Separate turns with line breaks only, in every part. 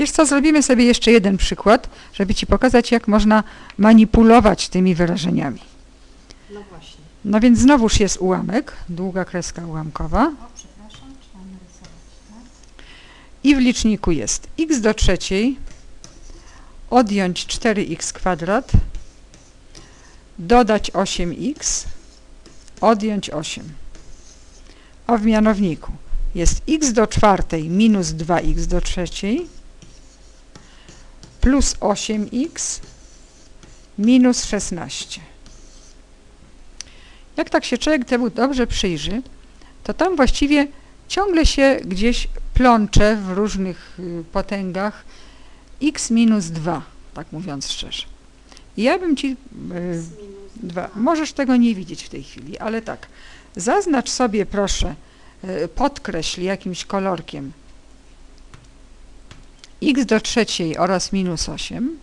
Wiesz co, zrobimy sobie jeszcze jeden przykład, żeby Ci pokazać, jak można manipulować tymi wyrażeniami.
No właśnie.
No więc znowuż jest ułamek, długa kreska ułamkowa
O, przepraszam, tak?
i w liczniku jest x do trzeciej, odjąć 4x kwadrat, dodać 8x, odjąć 8. A w mianowniku jest x do czwartej minus 2x do trzeciej plus 8x minus 16. Jak tak się człowiek temu dobrze przyjrzy, to tam właściwie ciągle się gdzieś plącze w różnych y, potęgach x minus 2, tak mówiąc szczerze. I ja bym ci y, dwa. Możesz tego nie widzieć w tej chwili, ale tak. Zaznacz sobie proszę, y, podkreśl jakimś kolorkiem x do trzeciej oraz minus 8.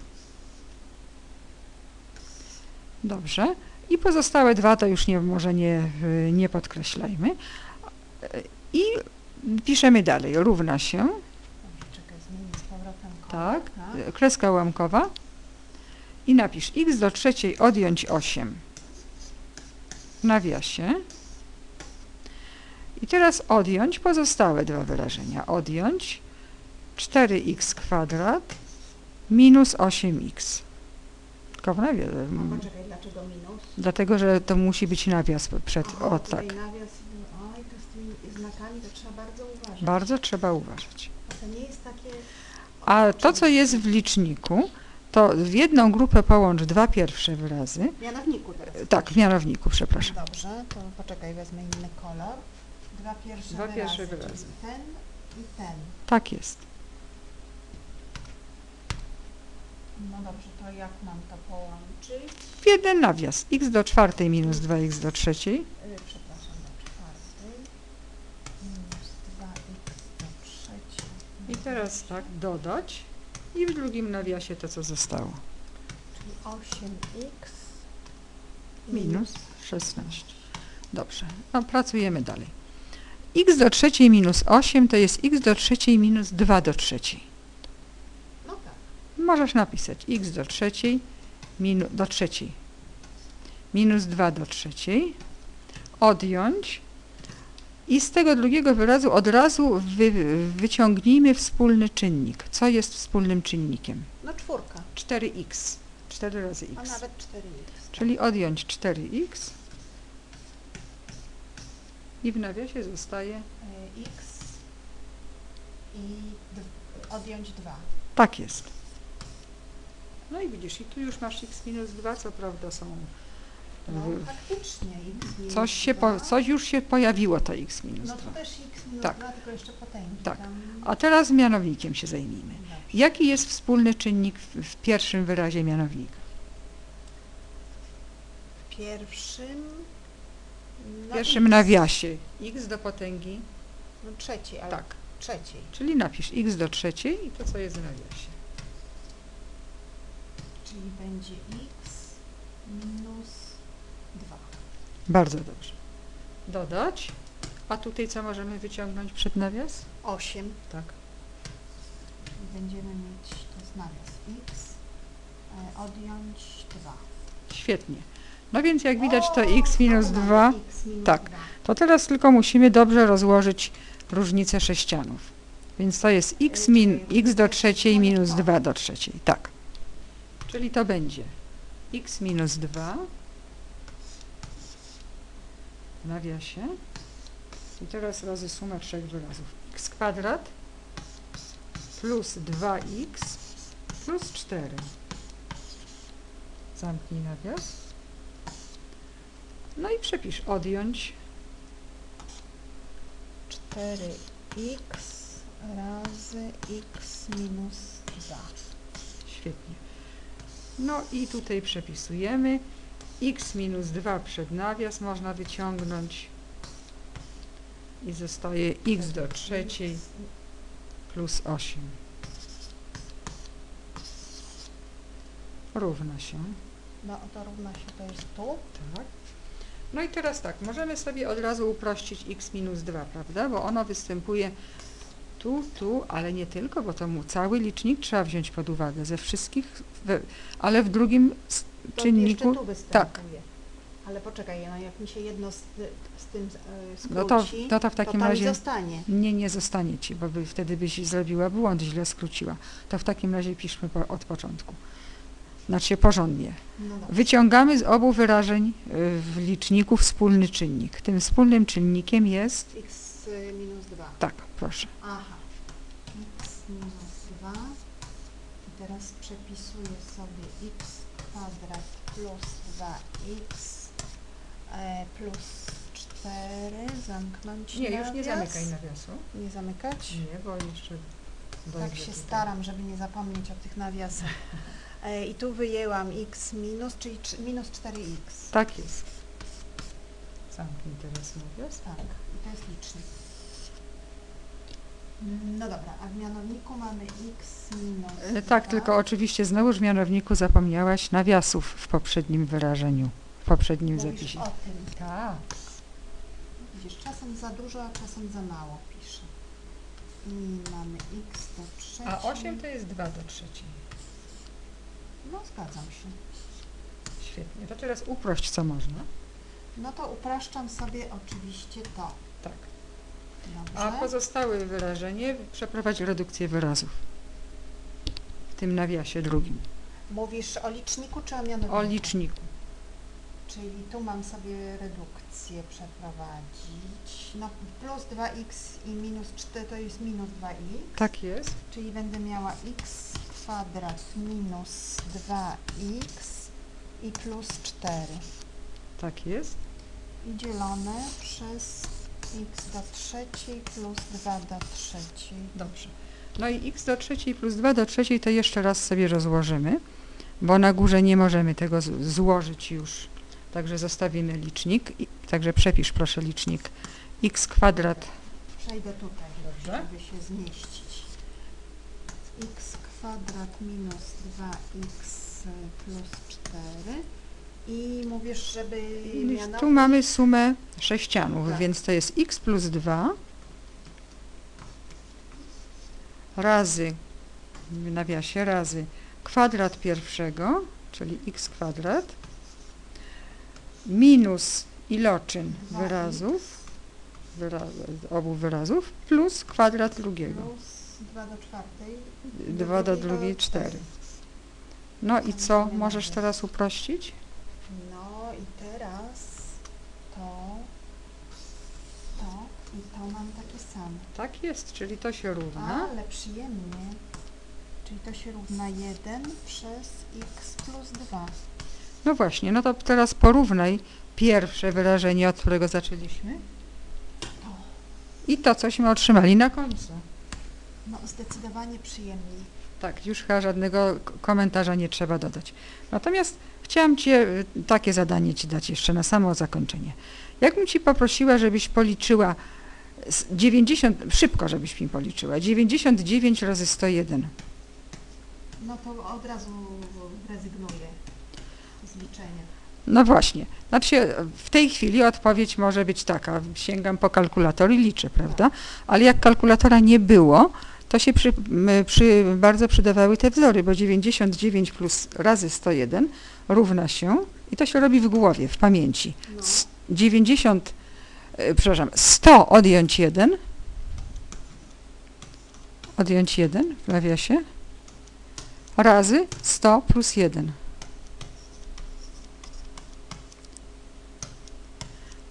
Dobrze. I pozostałe dwa to już nie, może nie, nie podkreślajmy. I piszemy dalej. Równa się, tak, kreska ułamkowa i napisz x do trzeciej odjąć 8 w nawiasie. I teraz odjąć pozostałe dwa wyrażenia. Odjąć 4x kwadrat minus 8x. Tylko w nawiasie.
No poczekaj, dlaczego minus?
Dlatego, że to musi być nawias przed.
Aha,
O
tutaj
tak.
nawias, oj, to z tymi znakami to trzeba bardzo uważać.
Bardzo trzeba uważać.
A to nie jest takie...
A to, co jest w liczniku, to w jedną grupę połącz dwa pierwsze wyrazy.
W mianowniku teraz.
Tak, w mianowniku, przepraszam.
Dobrze, to poczekaj, wezmę inny kolor. Dwa pierwsze
Dwa
wyrazy,
pierwsze
czyli
wyrazy.
ten i ten.
Tak jest.
No dobrze, to jak mam to połączyć?
W jeden nawias. x do czwartej minus 2x do trzeciej.
Yy, przepraszam, do czwartej. Minus 2x do trzeciej.
I teraz tak, dodać. I w drugim nawiasie to, co zostało.
Czyli 8x
Minus 16. Dobrze, no pracujemy dalej. x do trzeciej minus 8 to jest x do trzeciej minus 2 do trzeciej.
Tak.
Możesz napisać x do trzeciej minu, do trzeciej minus 2 do trzeciej odjąć i z tego drugiego wyrazu od razu wy, wyciągnijmy wspólny czynnik. Co jest wspólnym czynnikiem?
No czwórka,
4x. 4 razy
a
x.
nawet 4x.
Czyli odjąć 4x i w nawiasie zostaje
Y, x i d- odjąć 2.
tak jest. No i widzisz, i tu już masz x minus 2, co prawda są
No
w-
faktycznie x minus
Coś, się
2.
po, coś już się pojawiło to x minus
No
2.
to też x minus
Tak.
2, tylko jeszcze potęgi.
Tak.
Tam...
A teraz mianownikiem się zajmijmy.
Dobrze.
Jaki jest wspólny czynnik w, w pierwszym wyrazie mianownika?
W pierwszym...
W
No
pierwszym
x.
nawiasie x do potęgi,
No trzeciej, ale
tak.
trzeciej.
Czyli napisz x do trzeciej i to, co jest w nawiasie.
Czyli będzie x minus 2.
Bardzo dobrze. Dodać. A tutaj co możemy wyciągnąć przed nawias?
8.
Tak.
Czyli będziemy mieć, to jest nawias x, e, odjąć 2.
Świetnie. No więc jak widać to x minus 2,
X minus
tak.
2.
to teraz tylko musimy dobrze rozłożyć różnicę sześcianów. Więc to jest x, min, x do trzeciej minus 2 do trzeciej. Tak. Czyli to będzie x minus 2 w nawiasie. I teraz razy suma trzech wyrazów. x kwadrat plus 2x plus 4. Zamknij nawias. No i przepisz odjąć
4x razy x minus 2.
Świetnie. No i tutaj przepisujemy. x minus 2 przed nawias można wyciągnąć i zostaje x do trzeciej plus 8. Równa się.
No to równa się to jest tu.
Tak. No i teraz tak, możemy sobie od razu uprościć x minus 2, prawda? Bo ono występuje tu, tu, ale nie tylko, bo to mu cały licznik trzeba wziąć pod uwagę ze wszystkich, we, ale w drugim
To
czynniku,
tu występuje. Ale poczekaj, no jak mi się jedno z, z tym e, skróci,
no to, no to w takim
tam
razie
zostanie.
nie, nie zostanie ci, bo by, wtedy byś zrobiła błąd, źle skróciła. To w takim razie piszmy po, od początku. Znaczy porządnie.
No.
Wyciągamy z obu wyrażeń y, w liczniku wspólny czynnik. Tym wspólnym czynnikiem jest,
x y, minus 2.
tak, proszę,
Aha. Minus 2. I teraz przepisuję sobie x kwadrat plus 2x e, plus 4. Zamknąć nawias.
nawiasu.
Nie zamykać?
Nie, bo jeszcze
Tak się staram, żeby nie zapomnieć o tych nawiasach. E, I tu wyjęłam x minus, czyli minus 4x.
Tak jest. Zamknij teraz nawias.
Tak, i to jest licznik. No dobra, a w mianowniku mamy x minus
E, Tak, tylko oczywiście znowuż w mianowniku zapomniałaś nawiasów w poprzednim wyrażeniu, w poprzednim
Mówisz
zapisie.
o tym.
Tak.
Widzisz, czasem za dużo, a czasem za mało piszę. I mamy x do trzeciej.
to jest 2 do trzeciej.
No zgadzam się.
Świetnie. To teraz uprość co można.
No to upraszczam sobie oczywiście to. Dobrze.
A pozostałe wyrażenie przeprowadź redukcję wyrazów. W tym nawiasie drugim.
Mówisz o liczniku czy o mianowniku?
O liczniku.
Czyli tu mam sobie redukcję przeprowadzić. No plus 2x i minus 4 to jest minus 2x.
Tak jest.
Czyli będę miała x kwadrat minus 2x i plus 4.
Tak jest.
I dzielone przez x do trzeciej plus 2 do trzeciej.
Dobrze. No i x do trzeciej plus 2 do trzeciej to jeszcze raz sobie rozłożymy, bo na górze nie możemy tego złożyć już. Także zostawimy licznik. Także przepisz proszę licznik x kwadrat.
Przejdę tutaj,
Dobrze.
żeby się zmieścić. x kwadrat minus 2x plus 4. I mówisz, żeby mianowicie...
Tu mamy sumę sześcianów,
Tak.
więc to jest x plus 2 razy, w nawiasie razy kwadrat pierwszego, czyli x kwadrat, minus iloczyn
2x
wyrazów, wyra obu wyrazów, plus kwadrat drugiego.
Plus 2 do czwartej.
2 do drugiej 4. No i co? Możesz teraz uprościć?
No i teraz to, to i to mam takie same.
Tak jest, czyli to się równa.
Ale przyjemnie. Czyli to się równa 1 przez x plus 2.
No właśnie, no to teraz porównaj pierwsze wyrażenie, od którego zaczęliśmy i to, cośmy otrzymali na końcu.
no zdecydowanie przyjemniej.
Tak, już chyba żadnego komentarza nie trzeba dodać. Natomiast chciałam Cię y, takie zadanie Ci dać jeszcze na samo zakończenie. Jakbym Ci poprosiła, żebyś policzyła 90, szybko żebyś mi policzyła, 99 razy 101.
No to od razu rezygnuję z liczenia.
No właśnie. Znaczy w tej chwili odpowiedź może być taka, sięgam po kalkulator i liczę, prawda? Ale jak kalkulatora nie było, to się przy, przy, bardzo przydawały te wzory, bo 99 plus razy 101 równa się, i to się robi w głowie, w pamięci.
No.
S- 90, e, przepraszam, 100 odjąć 1, odjąć 1 w nawiasie, razy 100 plus 1.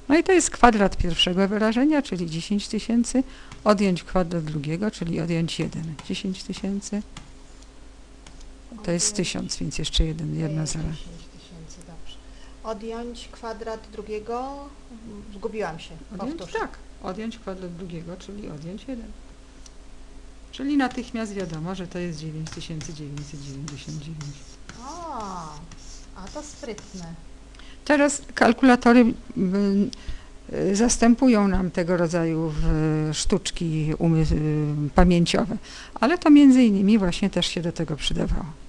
No i to jest kwadrat pierwszego wyrażenia, czyli 10 tysięcy, odjąć kwadrat drugiego, czyli odjąć 1. 10 tysięcy. To jest
Odjąć-
1000, więc jeszcze jeden, jedno
e,
zero.
10 tysięcy, dobrze. Odjąć kwadrat drugiego, zgubiłam się.
Odjąć,
Powtórz.
tak, odjąć kwadrat drugiego, czyli odjąć 1. Czyli natychmiast wiadomo, że to jest 9999.
O, a to sprytne.
Teraz kalkulatory zastępują nam tego rodzaju sztuczki y, pamięciowe, ale to między innymi właśnie też się do tego przydawało.